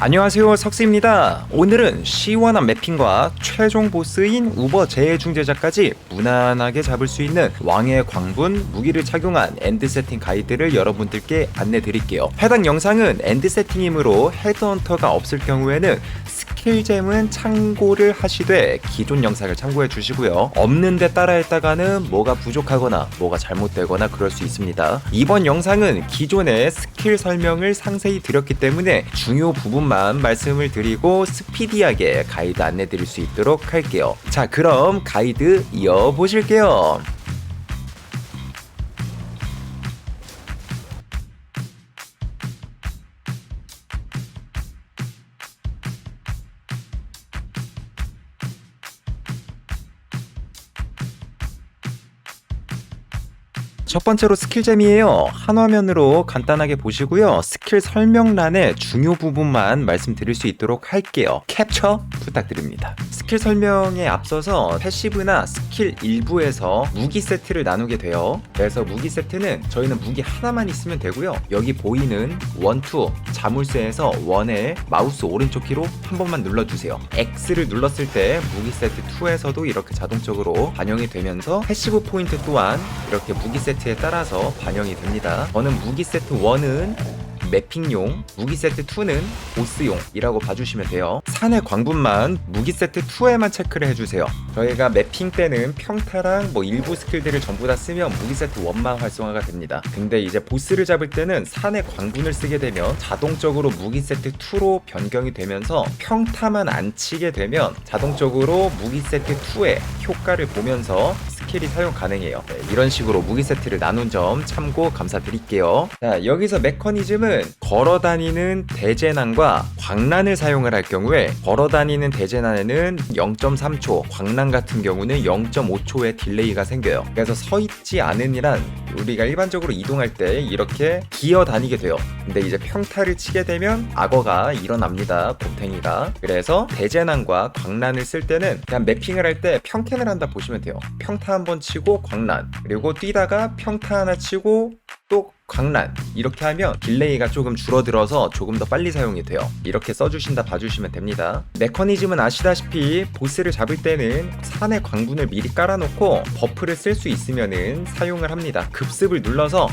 안녕하세요 석스입니다. 오늘은 시원한 맵핑과 최종 보스인 우버 재해중재자까지 무난하게 잡을 수 있는 왕의 광분 무기를 착용한 엔드 세팅 가이드를 여러분들께 안내 드릴게요. 해당 영상은 엔드 세팅이므로 헤드헌터가 없을 경우에는 스 킬잼은 참고를 하시되 기존 영상을 참고해 주시고요. 없는데 따라했다가는 뭐가 부족하거나 뭐가 잘못되거나 그럴 수 있습니다. 이번 영상은 기존의 스킬 설명을 상세히 드렸기 때문에 중요 부분만 말씀을 드리고 스피디하게 가이드 안내 드릴 수 있도록 할게요. 자 그럼 가이드 이어보실게요 첫 번째로 스킬잼이에요. 한 화면으로 간단하게 보시고요. 스킬 설명란의 중요 부분만 말씀드릴 수 있도록 할게요. 캡처 부탁드립니다. 스킬 설명에 앞서서 패시브나 스킬 일부에서 무기 세트를 나누게 돼요. 그래서 무기 세트는 저희는 무기 하나만 있으면 되고요. 여기 보이는 원투 자물쇠에서 원에 마우스 오른쪽 키로 한 번만 눌러주세요. X를 눌렀을 때 무기 세트 2에서도 이렇게 자동적으로 반영이 되면서 패시브 포인트 또한 이렇게 무기 세트에 따라서 반영이 됩니다. 저는 무기 세트 1은 매핑용, 무기 세트 2는 보스용이라고 봐주시면 돼요. 산의 광분만 무기 세트 2에만 체크를 해주세요. 저희가 매핑 때는 평타랑 뭐 일부 스킬들을 전부 다 쓰면 무기 세트 1만 활성화가 됩니다. 근데 이제 보스를 잡을 때는 산의 광분을 쓰게 되면 자동적으로 무기 세트 2로 변경이 되면서 평타만 안 치게 되면 자동적으로 무기 세트 2의 효과를 보면서 스킬이 사용 가능해요. 네, 이런 식으로 무기 세트를 나눈 점 참고 감사드릴게요. 자, 여기서 메커니즘은 걸어 다니는 대재난과 광란을 사용을 할 경우에 걸어 다니는 대재난에는 0.3초, 광란 같은 경우는 0.5초의 딜레이가 생겨요. 그래서 서 있지 않으니란 우리가 일반적으로 이동할 때 이렇게 기어 다니게 돼요. 근데 이제 평타를 치게 되면 악어가 일어납니다. 곰탱이가. 그래서 대재난과 광란을 쓸 때는 그냥 매핑을 할 때 평캔을 한다 보시면 돼요. 평타 한번 치고 광란 그리고 뛰다가 평타 하나 치고 또 광란. 이렇게 하면 딜레이가 조금 줄어들어서 조금 더 빨리 사용이 돼요. 이렇게 써주신다 봐주시면 됩니다. 메커니즘은 아시다시피 보스를 잡을 때는 산의 광분을 미리 깔아놓고 버프를 쓸 수 있으면은 사용을 합니다. 급습을 눌러서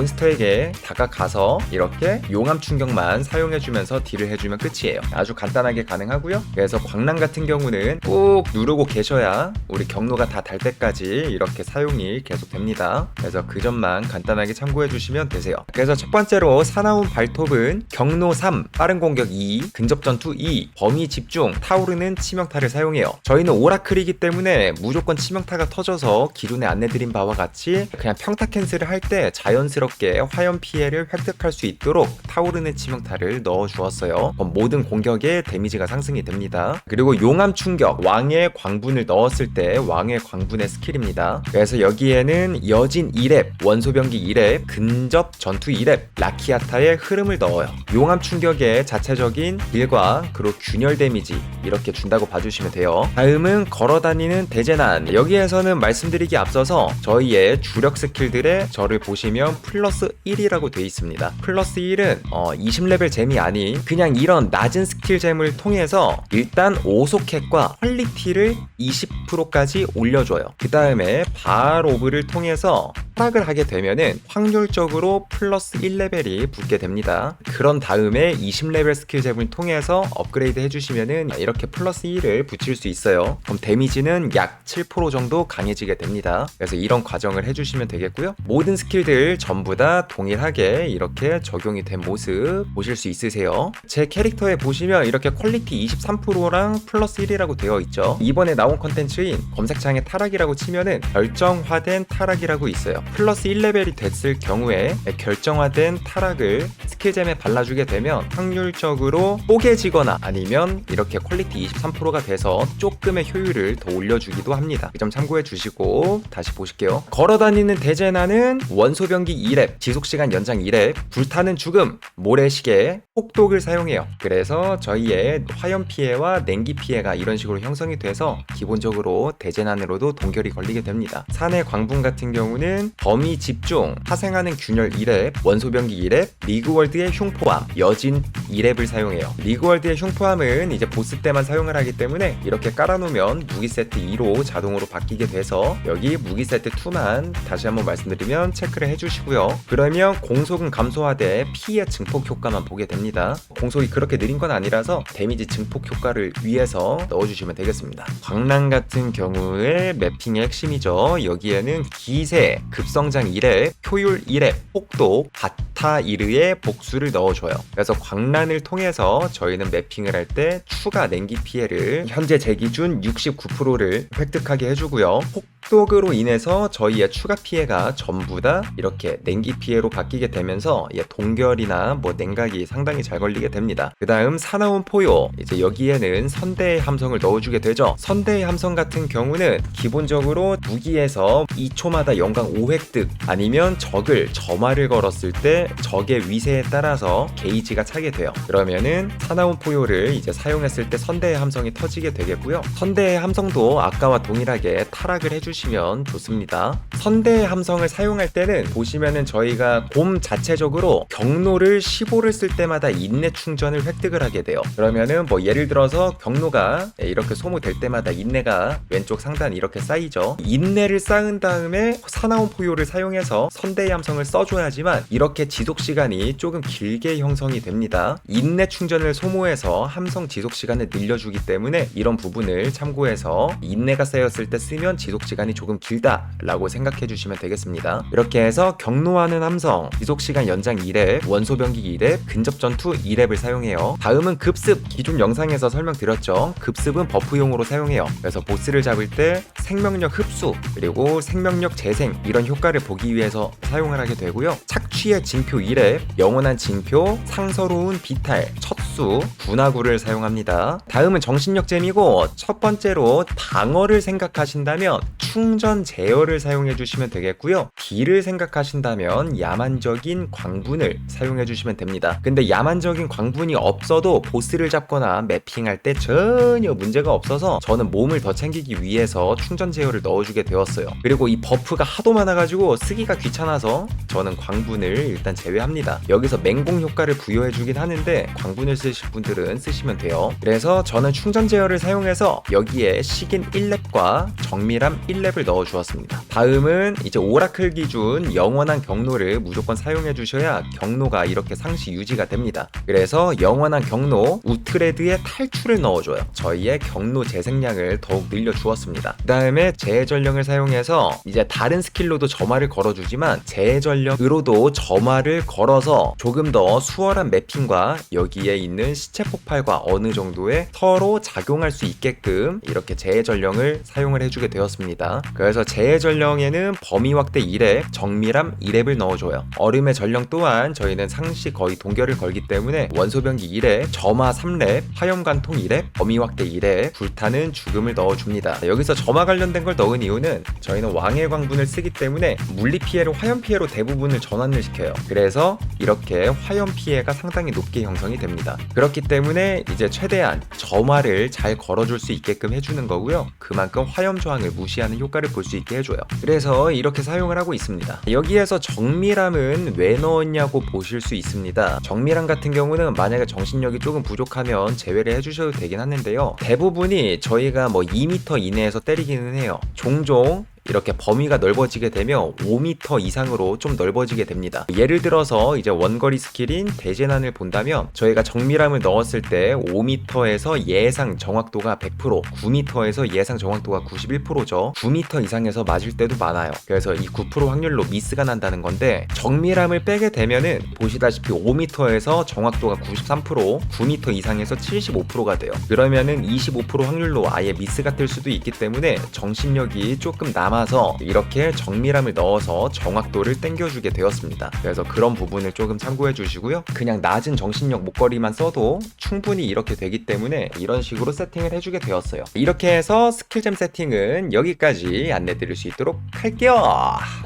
몬스터에게 다가가서 이렇게 용암 충격만 사용해주면서 딜을 해주면 끝이에요. 아주 간단하게 가능하고요. 그래서 광란 같은 경우는 꾹 누르고 계셔야 우리 경로가 다 달 때까지 이렇게 사용이 계속 됩니다. 그래서 그 점만 간단하게 참고해 주시면 되세요. 그래서 첫 번째로 사나운 발톱은 경로 3, 빠른 공격 2, 근접 전투 2, 범위 집중, 타오르는 치명타를 사용해요. 저희는 오라클이기 때문에 무조건 치명타가 터져서 기존에 안내드린 바와 같이 그냥 평타 캔슬을 할 때 자연스럽게 화염 피해를 획득할 수 있도록 타오르는 치명타를 넣어 주었어요. 모든 공격에 데미지가 상승이 됩니다. 그리고 용암 충격, 왕의 광분을 넣었을 때 왕의 광분의 스킬입니다. 그래서 여기에는 여진 2렙, 원소병기 2렙, 근접 전투 2렙, 라키아타의 흐름을 넣어요. 용암 충격의 자체적인 딜과 그리고 균열 데미지 이렇게 준다고 봐주시면 돼요. 다음은 걸어다니는 대재난. 여기에서는 말씀드리기 앞서서 저희의 주력 스킬들의 저를 보시면 플러스 1이라고 되어 있습니다. 플러스 1은 어, 20레벨 잼이 아닌 그냥 이런 낮은 스킬 잼을 통해서 일단 오속핵과 퀄리티를 20%까지 올려줘요. 그 다음에 발 오브를 통해서 타락을 하게 되면은 확률적으로 플러스 1레벨이 붙게 됩니다. 그런 다음에 20레벨 스킬 잼을 통해서 업그레이드 해주시면은 이렇게 플러스 1을 붙일 수 있어요. 그럼 데미지는 약 7% 정도 강해지게 됩니다. 그래서 이런 과정을 해주시면 되겠고요. 모든 스킬들 전부 다 동일하게 이렇게 적용이 된 모습 보실 수 있으세요. 제 캐릭터에 보시면 이렇게 퀄리티 23%랑 플러스 1이라고 되어 있죠. 이번에 나온 컨텐츠인 검색창에 타락이라고 치면은 결정화된 타락이라고 있어요. 플러스 1레벨이 됐을 경우에 결정화된 타락을 스킬잼에 발라주게 되면 확률적으로 뽀개지거나 아니면 이렇게 퀄리티 23%가 돼서 조금의 효율을 더 올려주기도 합니다. 이 점 참고해 주시고 다시 보실게요. 걸어다니는 대제나는 원소병기 2렙, 지속시간 연장 2렙, 불타는 죽음, 모래시계, 폭독을 사용해요. 그래서 저희의 화염 피해와 냉기 피해가 이런 식으로 형성이 돼서 기본적으로 대제난으로도 동결이 걸리게 됩니다. 산의 광분 같은 경우는 범위 집중, 파생하는 균열 2랩, 원소변기 2랩, 리그월드의 흉포함, 여진 2랩을 사용해요. 리그월드의 흉포함은 이제 보스 때만 사용을 하기 때문에 이렇게 깔아놓으면 무기 세트 2로 자동으로 바뀌게 돼서 여기 무기 세트 2만 다시 한번 말씀드리면 체크를 해주시고요. 그러면 공속은 감소하되 피해 증폭 효과만 보게 됩니다. 공속이 그렇게 느린 건 아니라서 데미지 증폭 효과를 위해서 넣어주시면 되겠습니다. 광란 같은 경우에 매핑의 핵심이죠. 여기에는 기세, 급성장 1회, 효율 1회, 폭도, 바타 1의 복수를 넣어줘요. 그래서 광란을 통해서 저희는 매핑을 할 때 추가 냉기 피해를 현재 제 기준 69%를 획득하게 해주고요. 폭 독으로 인해서 저희의 추가 피해가 전부 다 이렇게 냉기 피해로 바뀌게 되면서 예, 동결이나 뭐 냉각이 상당히 잘 걸리게 됩니다. 그 다음 사나운 포효 이제 여기에는 선대의 함성을 넣어주게 되죠. 선대의 함성 같은 경우는 기본적으로 무기에서 2초마다 영광 5획득 아니면 적을 점화를 걸었을 때 적의 위세에 따라서 게이지가 차게 돼요. 그러면은 사나운 포효를 이제 사용했을 때 선대의 함성이 터지게 되겠고요. 선대의 함성도 아까와 동일하게 타락을 해주시 면 좋습니다. 선대의 함성을 사용할 때는 보시면은 저희가 곰 자체적으로 경로를 15를 쓸 때마다 인내 충전을 획득을 하게 돼요. 그러면은 뭐 예를 들어서 경로가 이렇게 소모될 때마다 인내가 왼쪽 상단 이렇게 쌓이죠. 인내를 쌓은 다음에 사나운 포효를 사용해서 선대의 함성을 써줘야지만 이렇게 지속 시간이 조금 길게 형성이 됩니다. 인내 충전을 소모해서 함성 지속 시간을 늘려주기 때문에 이런 부분을 참고해서 인내가 쌓였을 때 쓰면 지속 시간 이 조금 길다라고 생각해 주시면 되겠습니다. 이렇게 해서 경로하는 함성 지속 시간 연장 2랩, 원소 변기 2랩, 근접 전투 2랩을 사용해요. 다음은 급습 기존 영상에서 설명드렸죠. 급습은 버프용으로 사용해요. 그래서 보스를 잡을 때 생명력 흡수 그리고 생명력 재생 이런 효과를 보기 위해서 사용을 하게 되고요. 착취의 징표 1랩, 영원한 징표, 상서로운 비탈, 첩수, 분화구를 사용합니다. 다음은 정신력 잼이고 첫 번째로 방어를 생각하신다면 충전 제어를 사용해 주시면 되겠고요. 딜을 생각하신다면 야만적인 광분을 사용해 주시면 됩니다. 근데 야만적인 광분이 없어도 보스를 잡거나 매핑할 때 전혀 문제가 없어서 저는 몸을 더 챙기기 위해서 충전 제어를 넣어주게 되었어요. 그리고 이 버프가 하도 많아가지고 쓰기가 귀찮아서 저는 광분을 일단 제외합니다. 여기서 맹공 효과를 부여해 주긴 하는데 광분을 쓰실 분들은 쓰시면 돼요. 그래서 저는 충전 제어를 사용해서 여기에 식인 1렙과 정밀함 1 렙을 넣어 주었습니다. 다음은 이제 오라클 기준 영원한 경로를 무조건 사용해 주셔야 경로가 이렇게 상시 유지가 됩니다. 그래서 영원한 경로 우트레드의 탈출을 넣어줘요. 저희의 경로 재생량을 더욱 늘려 주었습니다. 그 다음에 재전령을 사용해서 이제 다른 스킬로도 점화를 걸어주지만 재전령으로도 점화를 걸어서 조금 더 수월한 매핑과 여기에 있는 시체 폭발과 어느 정도의 서로 작용할 수 있게끔 이렇게 재전령을 사용을 해주게 되었습니다. 그래서 재전령에는 범위 확대 1렙, 정밀함 2렙을 넣어줘요. 얼음의 전령 또한 저희는 상시 거의 동결을 걸기 때문에 원소변기 1렙, 점화 3렙, 화염관통 1렙, 범위 확대 1렙, 불타는 죽음을 넣어줍니다. 여기서 점화 관련된 걸 넣은 이유는 저희는 왕의 광분을 쓰기 때문에 물리 피해를 화염 피해로 대부분을 전환을 시켜요. 그래서 이렇게 화염 피해가 상당히 높게 형성이 됩니다. 그렇기 때문에 이제 최대한 점화를 잘 걸어줄 수 있게끔 해주는 거고요. 그만큼 화염 저항을 무시하는 효과를 볼 수 있게 해줘요. 그래서 이렇게 사용을 하고 있습니다. 여기에서 정밀함은 왜 넣었냐고 보실 수 있습니다. 정밀함 같은 경우는 만약에 정신력이 조금 부족하면 제외를 해주셔도 되긴 하는데요. 대부분이 저희가 뭐 2m 이내에서 때리기는 해요. 종종 이렇게 범위가 넓어지게 되면 5m 이상으로 좀 넓어지게 됩니다. 예를 들어서 이제 원거리 스킬인 대재난을 본다면 저희가 정밀함을 넣었을 때 5m에서 예상 정확도가 100%, 9m에서 예상 정확도가 91%죠. 9m 이상에서 맞을 때도 많아요. 그래서 이 9% 확률로 미스가 난다는 건데 정밀함을 빼게 되면은 보시다시피 5m에서 정확도가 93%, 9m 이상에서 75%가 돼요. 그러면은 25% 확률로 아예 미스가 뜰 수도 있기 때문에 정신력이 조금 남아 서 이렇게 정밀함을 넣어서 정확도를 땡겨주게 되었습니다. 그래서 그런 부분을 조금 참고해 주시고요. 그냥 낮은 정신력 목걸이만 써도 충분히 이렇게 되기 때문에 이런 식으로 세팅을 해주게 되었어요. 이렇게 해서 스킬잼 세팅은 여기까지 안내 드릴 수 있도록 할게요.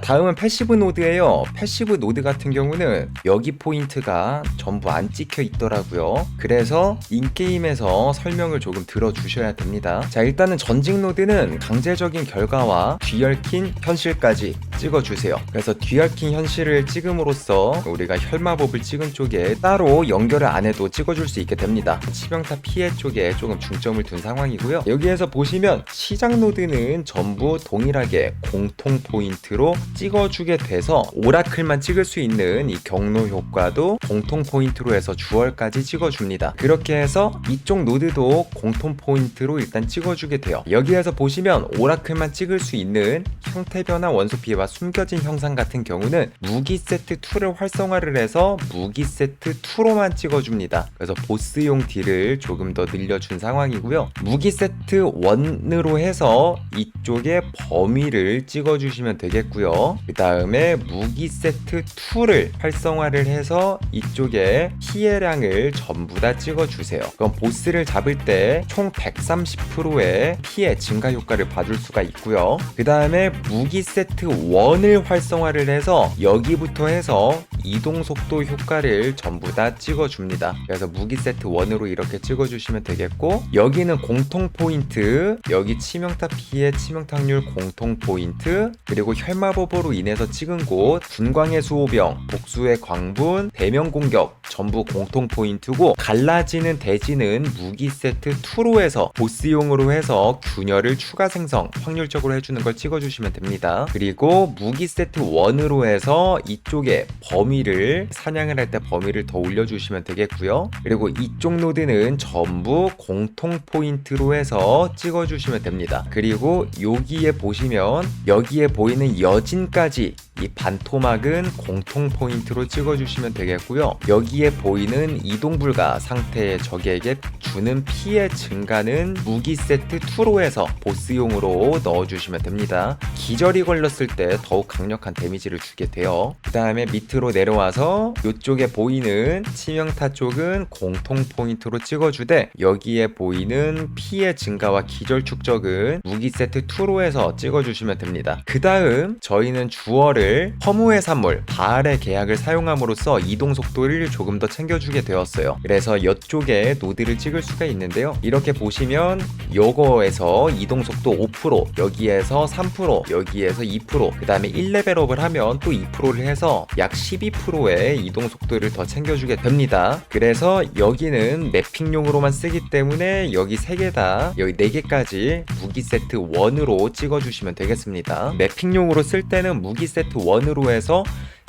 다음은 패시브 노드예요. 패시브 노드 같은 경우는 여기 포인트가 전부 안 찍혀 있더라고요. 그래서 인게임에서 설명을 조금 들어주셔야 됩니다. 자, 일단은 전직 노드는 강제적인 결과와 뒤 얽힌 현실까지 찍어주세요. 그래서 뒤얽힌 현실을 찍음으로써 우리가 혈마법을 찍은 쪽에 따로 연결을 안 해도 찍어줄 수 있게 됩니다. 치명타 피해 쪽에 조금 중점을 둔 상황이고요. 여기에서 보시면 시작 노드는 전부 동일하게 공통 포인트로 찍어주게 돼서 오라클만 찍을 수 있는 이 경로 효과도 공통 포인트로 해서 주얼까지 찍어줍니다. 그렇게 해서 이쪽 노드도 공통 포인트로 일단 찍어주게 돼요. 여기에서 보시면 오라클만 찍을 수 있는 형태 변화 원소 피해와 숨겨진 형상 같은 경우는 무기 세트 2를 활성화를 해서 무기 세트 2로만 찍어줍니다. 그래서 보스용 딜을 조금 더 늘려준 상황이고요. 무기 세트 1으로 해서 이쪽에 범위를 찍어주시면 되겠고요. 그 다음에 무기 세트 2를 활성화를 해서 이쪽에 피해량을 전부 다 찍어주세요. 그럼 보스를 잡을 때 총 130%의 피해 증가 효과를 받을 수가 있고요. 그 다음에 무기 세트 1을 활성화를 해서 여기부터 해서 이동 속도 효과를 전부 다 찍어줍니다. 그래서 무기 세트 1으로 이렇게 찍어주시면 되겠고 여기는 공통 포인트 여기 치명타 피해 치명타 확률 공통 포인트 그리고 혈마법으로 인해서 찍은 곳 분광의 수호병 복수의 광분 대면 공격 전부 공통 포인트고 갈라지는 대지는 무기 세트 2로 해서 보스용으로 해서 균열을 추가 생성 확률적으로 해주는 걸 찍어주시면 됩니다. 그리고 무기 세트 1으로 해서 이쪽에 범위를 사냥을 할 때 범위를 더 올려주시면 되겠고요. 그리고 이쪽 노드는 전부 공통 포인트로 해서 찍어주시면 됩니다. 그리고 여기에 보시면 여기에 보이는 여진까지 이 반토막은 공통 포인트로 찍어주시면 되겠고요. 여기에 보이는 이동 불가 상태의 적에게 주는 피해 증가는 무기 세트 2로 해서 보스용으로 넣어주시면 됩니다. 기절이 걸렸을 때 더욱 강력한 데미지를 주게 돼요. 그 다음에 밑으로 내려와서 이쪽에 보이는 치명타 쪽은 공통 포인트로 찍어주되 여기에 보이는 피해 증가와 기절 축적은 무기 세트 2로 해서 찍어주시면 됩니다. 그 다음 저희는 주어를 허무의 산물 바알의 계약을 사용함으로써 이동 속도를 조금 더 챙겨주게 되었어요. 그래서 이쪽에 노드를 찍을 수가 있는데요. 이렇게 보시면 요거에서 이동 속도 5% 여기에서 3% 여기에서 2%그 다음에 1레벨업을 하면 또 2%를 해서 약 12%의 이동 속도를 더 챙겨주게 됩니다. 그래서 여기는 매핑용으로만 쓰기 때문에 여기 3개 다 여기 4개까지 무기 세트 1으로 찍어주시면 되겠습니다. 매핑용으로 쓸 때는 무기 세트 1으로 해서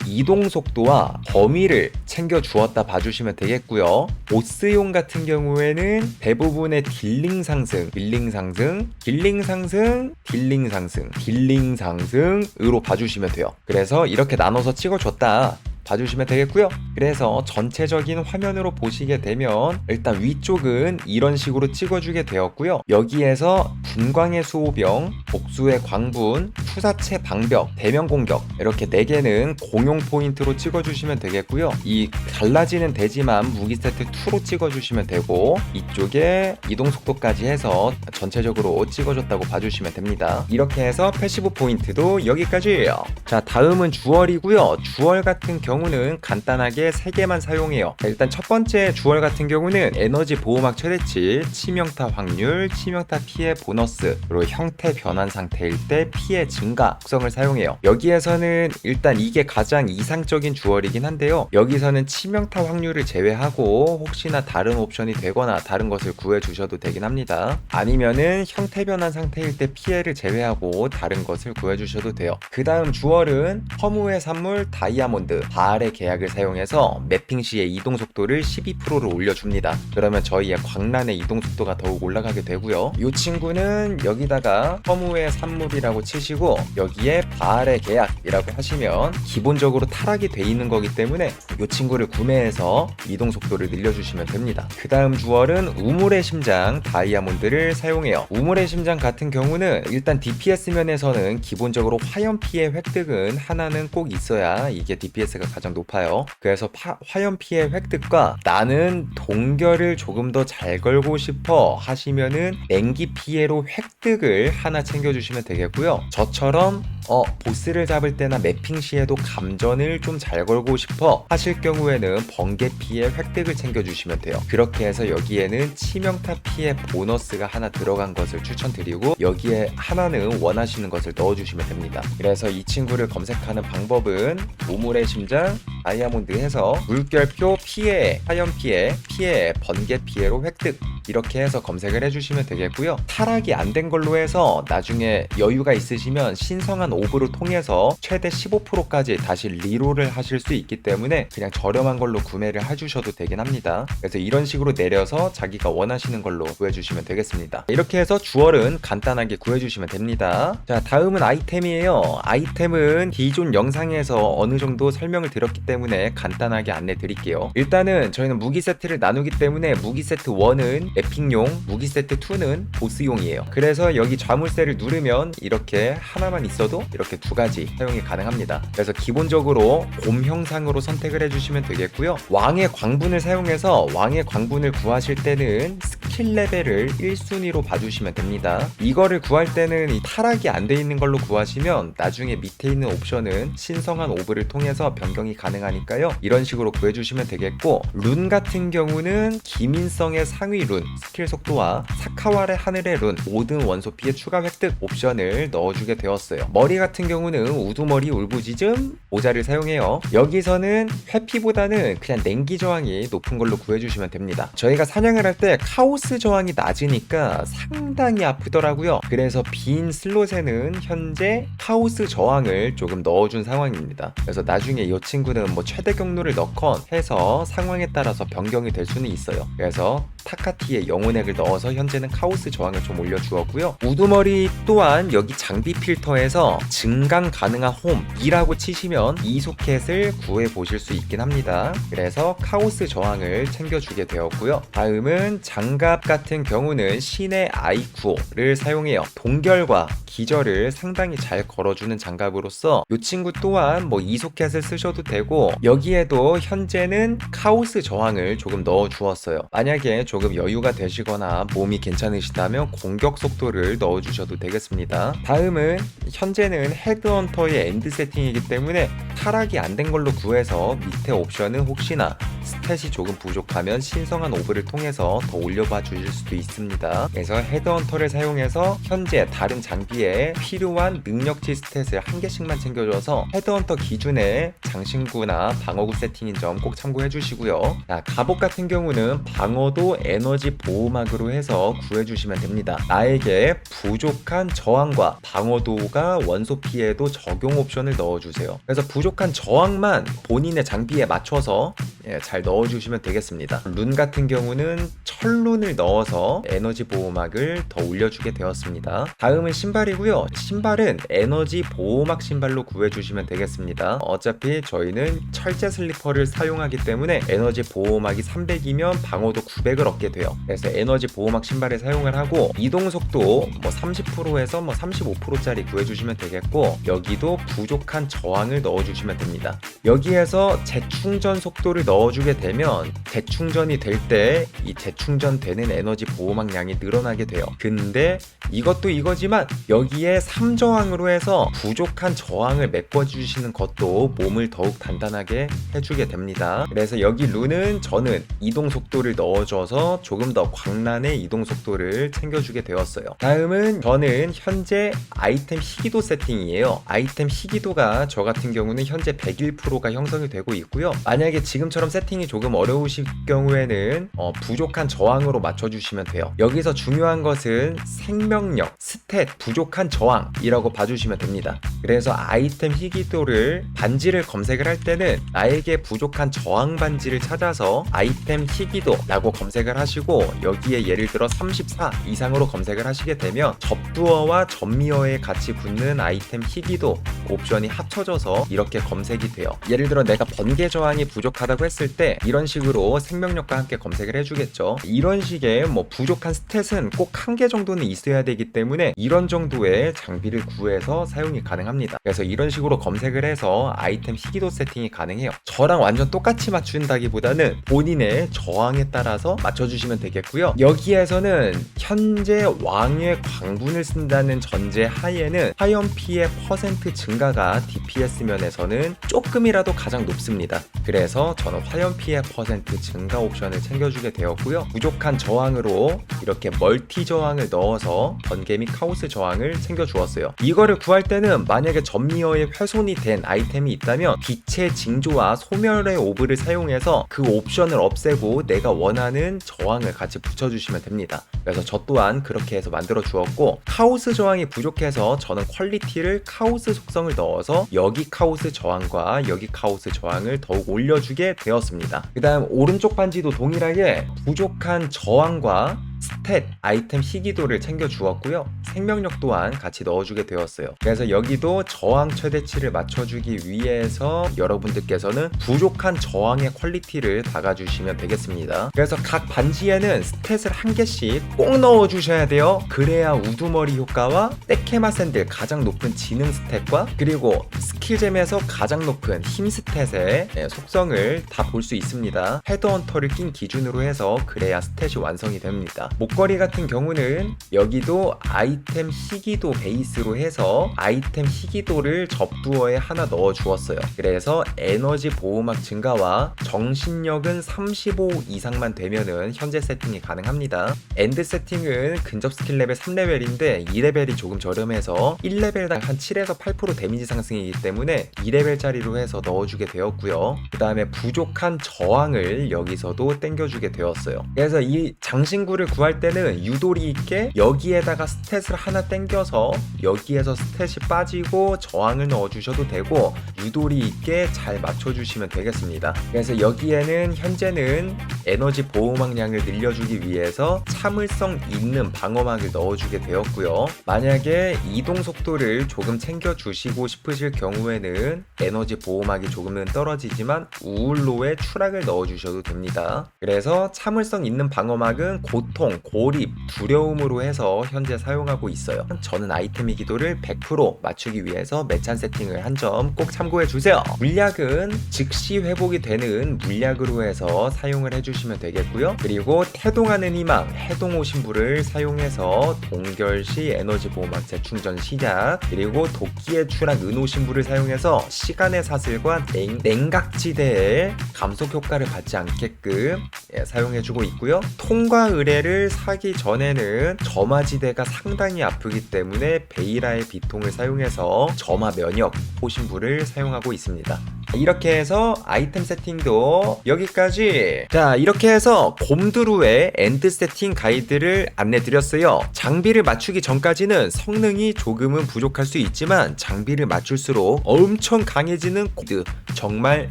이동 속도와 범위를 챙겨 주었다 봐주시면 되겠고요. 보스용 같은 경우에는 대부분의 딜링 상승, 딜링 상승, 딜링 상승, 딜링 상승, 딜링 상승으로 봐주시면 돼요. 그래서 이렇게 나눠서 찍어줬다. 봐주시면 되겠고요. 그래서 전체적인 화면으로 보시게 되면 일단 위쪽은 이런 식으로 찍어주게 되었고요. 여기에서 분광의 수호병, 복수의 광분, 투사체 방벽, 대면 공격 이렇게 4개는 공용 포인트로 찍어주시면 되겠고요. 이 갈라지는 대지만 무기 세트 2로 찍어주시면 되고 이쪽에 이동 속도까지 해서 전체적으로 찍어줬다고 봐주시면 됩니다. 이렇게 해서 패시브 포인트도 여기까지예요. 자 다음은 주얼이고요. 주얼 같은 경우 경우는 간단하게 3개만 사용해요. 자, 일단 첫 번째 주얼 같은 경우는 에너지 보호막 최대치, 치명타 확률, 치명타 피해 보너스, 그리고 형태 변환 상태일 때 피해 증가 특성을 사용해요. 여기에서는 일단 이게 가장 이상적인 주얼이긴 한데요. 여기서는 치명타 확률을 제외하고 혹시나 다른 옵션이 되거나 다른 것을 구해 주셔도 되긴 합니다. 아니면은 형태 변환 상태일 때 피해를 제외하고 다른 것을 구해 주셔도 돼요. 그 다음 주얼은 허무의 산물 다이아몬드, 바알의 계약을 사용해서 매핑 시의 이동 속도를 12%로 올려줍니다. 그러면 저희의 광란의 이동 속도가 더욱 올라가게 되고요. 이 친구는 여기다가 허무의 산물이라고 치시고 여기에 바알의 계약이라고 하시면 기본적으로 타락이 돼 있는 거기 때문에 이 친구를 구매해서 이동 속도를 늘려주시면 됩니다. 그 다음 주얼은 우물의 심장 다이아몬드를 사용해요. 우물의 심장 같은 경우는 일단 DPS 면에서는 기본적으로 화염 피해 획득은 하나는 꼭 있어야 이게 DPS가 가장 높아요. 그래서 파, 화염 피해 획득과 나는 동결을 조금 더 잘 걸고 싶어 하시면은 냉기 피해로 획득을 하나 챙겨주시면 되겠고요. 저처럼 저처럼 어 보스를 잡을 때나 매핑 시에도 감전을 좀 잘 걸고 싶어 하실 경우에는 번개 피해 획득을 챙겨주시면 돼요. 그렇게 해서 여기에는 치명타 피해 보너스가 하나 들어간 것을 추천드리고 여기에 하나는 원하시는 것을 넣어주시면 됩니다. 그래서 이 친구를 검색하는 방법은 우물의 심장 다이아몬드 해서 물결표 피해, 화염 피해, 피해, 번개 피해로 획득 이렇게 해서 검색을 해주시면 되겠고요. 타락이 안 된 걸로 해서 나중에 여유가 있으시면 신성한 오브로 통해서 최대 15%까지 다시 리롤을 하실 수 있기 때문에 그냥 저렴한 걸로 구매를 해주셔도 되긴 합니다. 그래서 이런 식으로 내려서 자기가 원하시는 걸로 구해주시면 되겠습니다. 이렇게 해서 주얼은 간단하게 구해주시면 됩니다. 자, 다음은 아이템이에요. 아이템은 기존 영상에서 어느 정도 설명을 드렸기 때문에 간단하게 안내 드릴게요. 일단은 저희는 무기 세트를 나누기 때문에 무기 세트 1은 에픽용, 무기 세트 2는 보스용이에요. 그래서 여기 좌물쇠를 누르면 이렇게 하나만 있어도 이렇게 두 가지 사용이 가능합니다. 그래서 기본적으로 곰 형상으로 선택을 해주시면 되겠고요. 왕의 광분을 사용해서 왕의 광분을 구하실 때는 스킬 레벨을 1순위로 봐주시면 됩니다. 이거를 구할 때는 이 타락이 안 돼 있는 걸로 구하시면 나중에 밑에 있는 옵션은 신성한 오브를 통해서 변경이 가능하니까요. 이런 식으로 구해주시면 되겠고 룬 같은 경우는 기민성의 상위 룬, 스킬 속도와 사카와의 하늘의 룬, 모든 원소 피해 추가 획득 옵션을 넣어주게 되었어요. 머리 같은 경우는 우두머리 울부짖음 모자를 사용해요. 여기서는 회피보다는 그냥 냉기 저항이 높은 걸로 구해주시면 됩니다. 저희가 사냥을 할 때 카오스 저항이 낮으니까 상당히 아프더라고요. 그래서 빈 슬롯에는 현재 카오스 저항을 조금 넣어준 상황입니다. 그래서 나중에 이 친구는 뭐 최대 경로를 넣건 해서 상황에 따라서 변경이 될 수는 있어요. 그래서 타카티에 영혼액을 넣어서 현재는 카오스 저항을 좀 올려주었고요. 우두머리 또한 여기 장비 필터에서 증강 가능한 홈이라고 치시면 이 소켓을 구해 보실 수 있긴 합니다. 그래서 카오스 저항을 챙겨주게 되었고요. 다음은 장갑 같은 경우는 신의 아이쿠오를 사용해요. 동결과 기절을 상당히 잘 걸어주는 장갑으로서 이 친구 또한 뭐 이 소켓을 쓰셔도 되고 여기에도 현재는 카오스 저항을 조금 넣어 주었어요. 만약에 조금 여유가 되시거나 몸이 괜찮으시다면 공격 속도를 넣어 주셔도 되겠습니다. 다음은 현재는 헤드헌터의 엔드 세팅이기 때문에 타락이 안 된 걸로 구해서 밑에 옵션은 혹시나 스탯이 조금 부족하면 신성한 오브를 통해서 더 올려봐 주실 수도 있습니다. 그래서 헤드헌터를 사용해서 현재 다른 장비에 필요한 능력치 스탯을 한 개씩만 챙겨줘서 헤드헌터 기준의 장신구나 방어구 세팅인 점 꼭 참고해 주시고요. 자, 갑옷 같은 경우는 방어도 에너지 보호막으로 해서 구해주시면 됩니다. 나에게 부족한 저항과 방어도가 원소 피해도 적용 옵션을 넣어주세요. 그래서 부족한 저항만 본인의 장비에 맞춰서 예, 잘 넣어주시면 되겠습니다. 룬 같은 경우는 철룬을 넣어서 에너지 보호막을 더 올려주게 되었습니다. 다음은 신발이고요. 신발은 에너지 보호막 신발로 구해주시면 되겠습니다. 어차피 저희는 철제 슬리퍼를 사용하기 때문에 에너지 보호막이 300이면 방어도 900을 얻게 돼요. 그래서 에너지 보호막 신발을 사용을 하고 이동 속도 뭐 30%에서 뭐 35%짜리 구해주시면 되겠고 여기도 부족한 저항을 넣어주시면 됩니다. 여기에서 재충전 속도를 넣어주 게 되면 재충전이 될 때 이 재충전되는 에너지 보호막 양이 늘어나게 돼요. 근데 이것도 이거지만 여기에 3저항으로 해서 부족한 저항을 메꿔주시는 것도 몸을 더욱 단단하게 해주게 됩니다. 그래서 여기 룬은 저는 이동 속도를 넣어줘서 조금 더 광란의 이동 속도를 챙겨주게 되었어요. 다음은 저는 현재 아이템 희귀도 세팅이에요. 아이템 희귀도가 저 같은 경우는 현재 101%가 형성이 되고 있고요. 만약에 지금처럼 세팅 이 조금 어려우실 경우에는 어, 부족한 저항으로 맞춰주시면 돼요. 여기서 중요한 것은 생명력, 스탯, 부족한 저항이라고 봐주시면 됩니다. 그래서 아이템 희귀도를 반지를 검색을 할 때는 나에게 부족한 저항 반지를 찾아서 아이템 희귀도라고 검색을 하시고 여기에 예를 들어 34 이상으로 검색을 하시게 되면 접두어와 전미어에 같이 붙는 아이템 희귀도 옵션이 합쳐져서 이렇게 검색이 돼요. 예를 들어 내가 번개 저항이 부족하다고 했을 때 이런 식으로 생명력과 함께 검색을 해주겠죠. 이런 식의 뭐 부족한 스탯은 꼭 한 개 정도는 있어야 되기 때문에 이런 정도의 장비를 구해서 사용이 가능합니다. 그래서 이런 식으로 검색을 해서 아이템 희귀도 세팅이 가능해요. 저랑 완전 똑같이 맞춘다기보다는 본인의 저항에 따라서 맞춰주시면 되겠고요. 여기에서는 현재 왕의 광분을 쓴다는 전제 하에는 화염피의 퍼센트 증가가 DPS 면에서는 조금이라도 가장 높습니다. 그래서 저는 화염 피의 퍼센트 증가 옵션을 챙겨주게 되었고요. 부족한 저항으로 이렇게 멀티 저항을 넣어서 번개 및 카오스 저항을 챙겨주었어요. 이거를 구할 때는 만약에 전미어에 훼손이 된 아이템이 있다면 빛의 징조와 소멸의 오브를 사용해서 그 옵션을 없애고 내가 원하는 저항을 같이 붙여주시면 됩니다. 그래서 저 또한 그렇게 해서 만들어 주었고 카오스 저항이 부족해서 저는 퀄리티를 카오스 속성을 넣어서 여기 카오스 저항과 여기 카오스 저항을 더욱 올려주게 되었습니다. 그 다음 오른쪽 반지도 동일하게 부족한 저항과 스탯, 아이템 희귀도를 챙겨 주었고요. 생명력 또한 같이 넣어주게 되었어요. 그래서 여기도 저항 최대치를 맞춰주기 위해서 여러분들께서는 부족한 저항의 퀄리티를 박아주시면 되겠습니다. 그래서 각 반지에는 스탯을 한 개씩 꼭 넣어주셔야 돼요. 그래야 우두머리 효과와 떼케마 샌들 가장 높은 지능 스탯과 그리고 스킬잼에서 가장 높은 힘 스탯의 예, 속성을 다 볼 수 있습니다. 헤드헌터를 낀 기준으로 해서 그래야 스탯이 완성이 됩니다. 목 걸이 같은 경우는 여기도 아이템 희귀도 베이스로 해서 아이템 희귀도를 접두어에 하나 넣어 주었어요. 그래서 에너지 보호막 증가와 정신력은 35 이상만 되면은 현재 세팅이 가능합니다. 엔드 세팅은 근접 스킬 레벨 3레벨인데 2레벨이 조금 저렴해서 1레벨당 한 7에서 8% 데미지 상승이기 때문에 2레벨짜리로 해서 넣어주게 되었고요. 그 다음에 부족한 저항을 여기서도 땡겨주게 되었어요. 그래서 이 장신구를 구할 때는 유도리 있게 여기에다가 스탯을 하나 땡겨서 여기에서 스탯이 빠지고 저항을 넣어주셔도 되고 유도리 있게 잘 맞춰주시면 되겠습니다. 그래서 여기에는 현재는 에너지 보호막량을 늘려주기 위해서 참을성 있는 방어막을 넣어주게 되었고요. 만약에 이동 속도를 조금 챙겨주시고 싶으실 경우에는 에너지 보호막이 조금은 떨어지지만 우울로에 추락을 넣어주셔도 됩니다. 그래서 참을성 있는 방어막은 고통, 고립, 두려움으로 해서 현재 사용하고 있어요. 저는 아이템의 기도를 100% 맞추기 위해서 매찬 세팅을 한 점 꼭 참고해 주세요. 물약은 즉시 회복이 되는 물약으로 해서 사용을 해주시면 되겠고요. 그리고 태동하는 희망, 해동호 신부를 사용해서 동결 시 에너지 보호막 재충전 시작, 그리고 도끼의 추락 은호 신부를 사용해서 시간의 사슬과 냉, 냉각지대에 감속 효과를 받지 않게끔 예, 사용해주고 있고요. 통과 의뢰를 사기 전에는 점화지대가 상당히 아프기 때문에 베이라의 비통을 사용해서 점화 면역 호신부를 사용하고 있습니다. 이렇게 해서 아이템 세팅도 여기까지. 자 이렇게 해서 곰드루의 엔드 세팅 가이드를 안내 드렸어요. 장비를 맞추기 전까지는 성능이 조금은 부족할 수 있지만 장비를 맞출수록 엄청 강해지는 코드 정말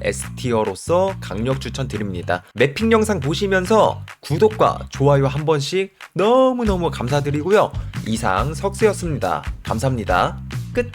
S티어로서 강력 추천드립니다. 매핑 영상 보시면서 구독과 좋아요 한 번씩 너무너무 감사드리고요. 이상 석수였습니다. 감사합니다. 끝